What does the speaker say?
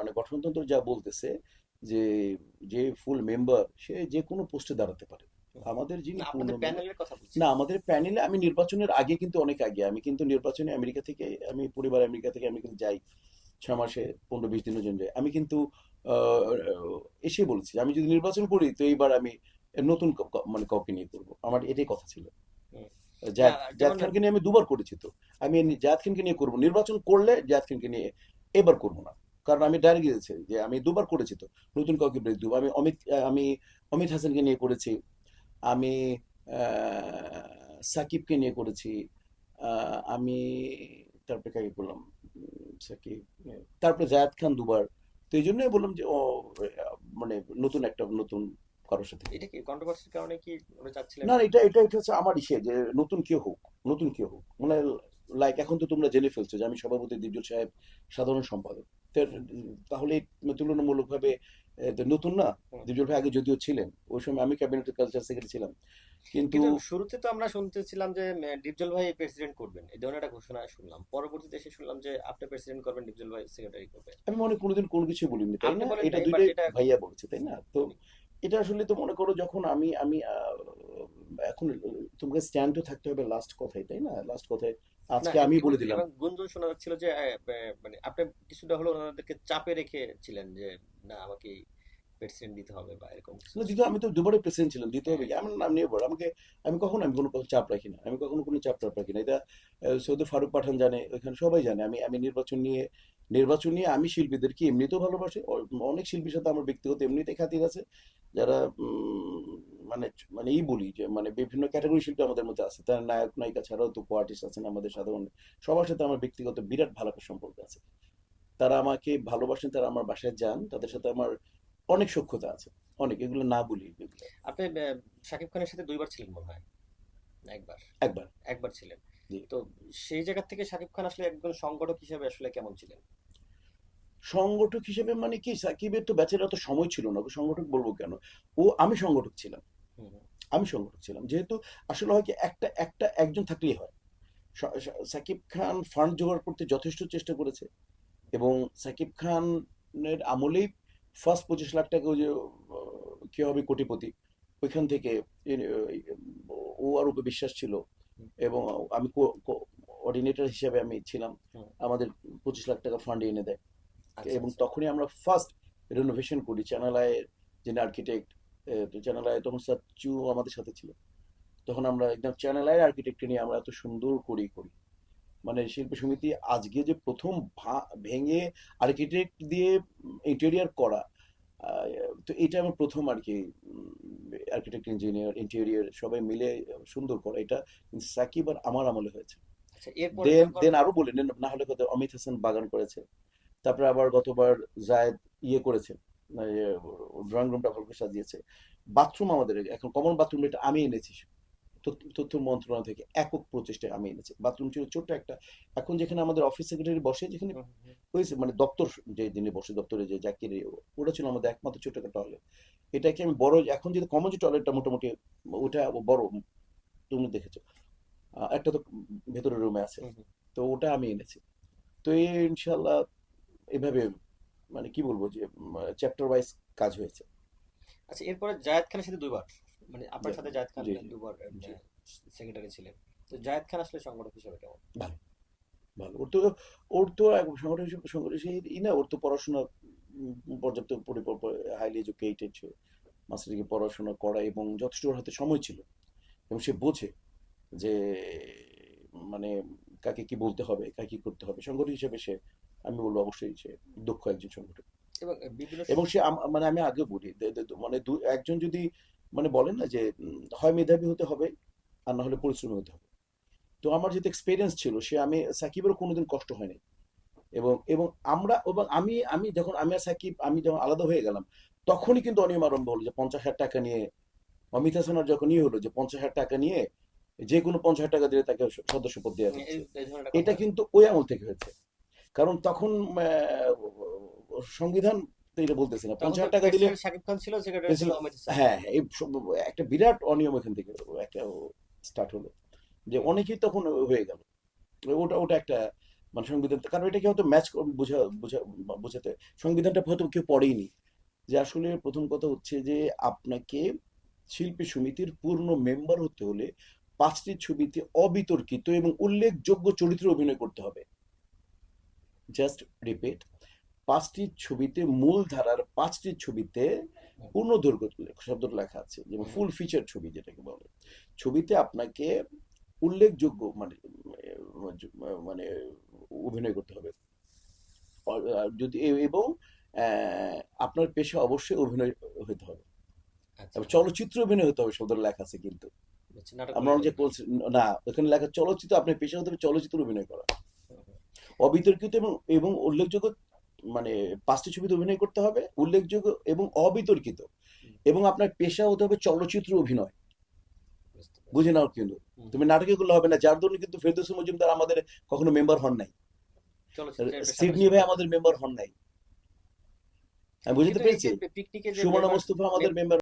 মানে গঠনতন্ত্র যা বলতেছে যে যে ফুল মেম্বার সে যে কোনো পোস্টে দাঁড়াতে পারে। আমাদের যিনি না, আমাদের প্যানেলে আমি নির্বাচনের আগে কিন্তু অনেক আগে আমি কিন্তু নির্বাচনে আমেরিকা থেকে আমি পরিবার আমেরিকা থেকে আমি কিন্তু যাই ছয় মাসে পনেরো বিশ দিনের জন্য। যাই। আমি কিন্তু এসে বলছি আমি যদি নির্বাচন করি তো এইবার আমি নতুন মানে কাউকে নিয়ে করব। আমার এটাই কথা ছিল। যেমন- খানকে নিয়ে আমি দুবার করেছি তো। আমি জায়দ খানকে নিয়ে করব। নির্বাচন করলে জায়দ খানকে নিয়ে এবার করব না। কারণ আমি ডাইরেক্ট গিয়েছি যে আমি দুবার করেছি তো। নতুন কাউকে ব্রেক দেবো আমি অমিত আমি অমিত হাসানকে নিয়ে করেছি আমি সাকিবকে নিয়ে করেছি আমি তারপরে কাকে করলাম সাকিব তারপরে জায়েদ খান দুবার। তো এই জন্যই বললাম যে ও মানে নতুন একটা নতুন কারোর সাথে। এটা কি কন্ট্রোভার্সির কারণে কি চাচ্ছিলেন? না, এটা এটা এটা হচ্ছে আমার ইসে যে নতুন কেউ হোক নতুন কেউ হোক। মানে লাইক এখন তো তোমরা জেনে ফেলছো যে আমি সভাপতি দিবজল সাহেব সাধারণ সম্পাদক। তাহলে তুলনামূলকভাবে নতুন না? হুম। দিবজল ভাই আগে যদিও ছিলেন ওই সময় আমি ক্যাবিনেটের কালচার সেক্রেটারি ছিলাম। কিন্তু শুরুতে তো আমরা শুনতেছিলাম যে ডিপজল ভাই প্রেসিডেন্ট করবেন। এই ধরনের একটা ঘোষণা শুনলাম। পরবর্তীতে এসে শুনলাম যে আপনি প্রেসিডেন্ট করবেন ডিপজল ভাই সেক্রেটারি করবে আমি মনে কোনোদিন কোনো কিছু বলিনি তাই না? এটা দুইটাই ভাইয়া বলছে তাই না? তো এটা আসলে তো মনে করো যখন আমি আমি এখন তোমাকে স্ট্যান্ড তো থাকতে হবে লাস্ট কথাই তাই না? লাস্ট কথায় আজকে আমি বলে দিলাম। গুঞ্জন শোনা যাচ্ছিল যে মানে আপনি কিছুটা হলো ওনাদেরকে চাপে রেখেছিলেন যে না আমাকে প্রেসিডেন্ট দিতে হবে বা এরকম। না দিতে আমি তো দুবারই প্রেসিডেন্ট ছিলাম দিতে হবে। কি? আমার নাম নিয়ে পড়ো আমাকে আমি কখনো আমি কোনো চাপ রাখি না আমি কখনো কোনো চাপ টাপ রাখি না। এটা সৈয়দ ফারুক পাঠান জানে ওইখানে সবাই জানে। আমি আমি নির্বাচন নিয়ে নির্বাচন নিয়ে আমি শিল্পীদেরকে এমনিতেও ভালোবাসি। অনেক শিল্পীর সাথে আমার ব্যক্তিগত এমনিতে খাতির আছে। যারা মানে মানে এই বলি যে মানে বিভিন্ন ক্যাটাগরি শিল্পী আমাদের মধ্যে আছে। তার নায়ক নায়িকা ছাড়াও তো আর্টিস্ট আছেন আমাদের সাধারণ সবার সাথে আমার ব্যক্তিগত বিরাট ভালো একটা সম্পর্ক আছে। তারা আমাকে ভালোবাসেন তারা আমার বাসায় যান তাদের সাথে আমার অনেক সক্ষতা আছে। অনেক এগুলো না বলি আপনি শাকিব খানের সাথে দুইবার ছিলেন মনে হয়? একবার। একবার। একবার ছিলেন। তো সেই জায়গা থেকে শাকিব খান আসলে একজন সংগঠক হিসেবে আসলে কেমন ছিলেন? সংগঠক হিসেবে মানে কি? সাকিবের তো ব্যাচের অত সময় ছিল না। সংগঠক বলব কেন? ও আমি সংগঠক ছিলাম। আমি সংগঠক ছিলাম। যেহেতু আসলে হয় কি একটা একটা একজন থাকলেই হয়। সাকিব খান ফান্ড জোগাড় করতে যথেষ্ট চেষ্টা করেছে এবং সাকিব খানের আমলেই ফার্স্ট পঁচিশ লাখ টাকা যে কি হবে কোটিপতি ওইখান থেকে ও আর ওকে বিশ্বাস ছিল এবং আমি অর্ডিনেটর হিসেবে আমি ছিলাম। আমাদের পঁচিশ লাখ টাকা ফান্ড এনে দেয়। আচ্ছা, এবং আচ্ছা। তখনই আমরা ফার্স্ট রেনোভেশন করি চ্যানেল আয়ের যিনি আর্কিটেক্ট চ্যানেল আয় তখন সাচ্চু আমাদের সাথে ছিল। তখন আমরা একদম চ্যানেল আয়ের আর্কিটেক্ট নিয়ে আমরা এত সুন্দর করি করি। মানে শিল্পী সমিতি আজকে যে প্রথম ভেঙে আর্কিটেক্ট দিয়ে ইন্টেরিয়ার করা তো এটা আমার প্রথম আর কি আর্কিটেক্ট ইঞ্জিনিয়ার ইন্টেরিয়ার সবাই মিলে সুন্দর করা। এটা সাকিব আর আমার আমলে হয়েছে। আচ্ছা দেন আরও বলি না হলে কথা অমিত হাসান বাগান করেছে। তারপরে আবার গতবার জায়েদ ইয়ে করেছে। ড্রয়িং রুমটা ভালো করে সাজিয়েছে বাথরুম আমাদের এখন কমন বাথরুম এটা আমি এনেছি। তথ্য মন্ত্রণালয় থেকে একক প্রচেষ্টায় আমি এনেছি। বাথরুম ছিল ছোট্ট একটা। এখন যেখানে আমাদের অফিস সেক্রেটারি বসে যেখানে হয়েছে মানে দপ্তর যে যিনি বসে দপ্তরে যে জাকির ওটা ছিল আমাদের একমাত্র ছোট একটা টয়লেট এটাকে আমি বড় এখন যদি কমন যে টয়লেটটা মোটামুটি ওটা বড় তুমি দেখেছ। একটা তো ভেতরের রুমে আছে। তো ওটা আমি এনেছি। তো এই ইনশাল্লাহ এভাবে মানে কি বলব যে চ্যাপ্টার ওয়াইজ কাজ হয়েছে। আচ্ছা এরপরে জায়েদ খানের সাথে দুইবার মানে আপনার সাথে জায়েদ খান জি, দুবার সেক্রেটারি ছিলেন। তো জায়েদ খান আসলে সংগঠক হিসেবে কেমন? ভালো ভালো। ওর তো ওর তো সংগঠন হিসেবে সংগঠন ই না ওর তো পড়াশোনা পর্যাপ্ত হাইলি এডুকেটেড মাস্টার ডিগ্রি পড়াশোনা করা এবং যথেষ্ট ওর হাতে সময় ছিল। এবং সে বোঝে যে মানে কাকে কি বলতে হবে কাকে কি করতে হবে। সংগঠন হিসেবে সে আমি বলব অবশ্যই সে দক্ষ একজন সংগঠক। এবং সে মানে আমি আগে বলি মানে একজন যদি মানে বলেন না যে হয় মেধাবী হতে হবে আর না হলে পরিশ্রমী হতে হবে। তো আমার যেহেতু এক্সপিরিয়েন্স ছিল সে আমি সাকিবেরও কোনোদিন কষ্ট হয়নি। এবং এবং আমরা এবং আমি আমি যখন আমি আর সাকিব আমি যখন আলাদা হয়ে গেলাম তখনই কিন্তু অনিয়ম আরম্ভ হলো যে পঞ্চাশ হাজার টাকা নিয়ে অমিত হাসানের যখন ইয়ে হলো যে পঞ্চাশ হাজার টাকা নিয়ে যে কোনো পঞ্চাশ হাজার টাকা দিলে তাকে সদস্য পদ দেওয়া এটা কিন্তু ওই আমল থেকে হয়েছে। কারণ তখন সংবিধান এটা বলতেছি না পঞ্চাশ টাকা দিলে শাকিব খান ছিল সেক্রেটারি ছিল প্রেসিডেন্ট- অমিত হাসান। হ্যাঁ এই একটা বিরাট অনিয়ম এখান থেকে একটা স্টার্ট হলো যে অনেকেই তখন হয়ে গেল ওটা ওটা একটা মানে সংবিধান কারণ এটাকে হয়তো ম্যাচ বোঝা বোঝা বোঝাতে সংবিধানটা হয়তো কেউ পড়েইনি যে আসলে প্রথম কথা হচ্ছে যে আপনাকে শিল্পী সমিতির পূর্ণ মেম্বার হতে হলে পাঁচটি ছবিতে অবিতর্কিত এবং উল্লেখযোগ্য চরিত্রে অভিনয় করতে হবে জাস্ট রিপিট পাঁচটি ছবিতে মূল ধারার পাঁচটি ছবিতে পূর্ণ দৈর্ঘ্য শব্দটা লেখা আছে যেমন ফুল ফিচার ছবি যেটাকে বলে। ছবিতে আপনাকে উল্লেখযোগ্য মানে মানে অভিনয় করতে হবে। যদি এবং আপনার পেশা অবশ্যই অভিনয় হতে হবে। আচ্ছা। চলচ্চিত্র অভিনয় হতে হবে শব্দটা লেখা আছে কিন্তু। আমরা যে বলছি না ওখানে লেখা চলচ্চিত্র আপনার পেশা হতে হবে চলচ্চিত্র অভিনয় করা। অবিতর্কিত এবং এবং উল্লেখযোগ্য মানে পাঁচটি ছবিতে অভিনয় করতে হবে উল্লেখযোগ্য এবং অবিতর্কিত। এবং আপনার পেশা হতে হবে চলচ্চিত্র অভিনয়। বুঝে নাও কিন্তু। তুমি নাটকে করলে হবে না যার জন্য কিন্তু ফেরদৌস মজুমদার আমাদের কখনো মেম্বার হন নাই। সিডনি ভাই আমাদের মেম্বার হন নাই। আমি বুঝতে পেরেছি? member- মোস্তফা আমাদের মেম্বার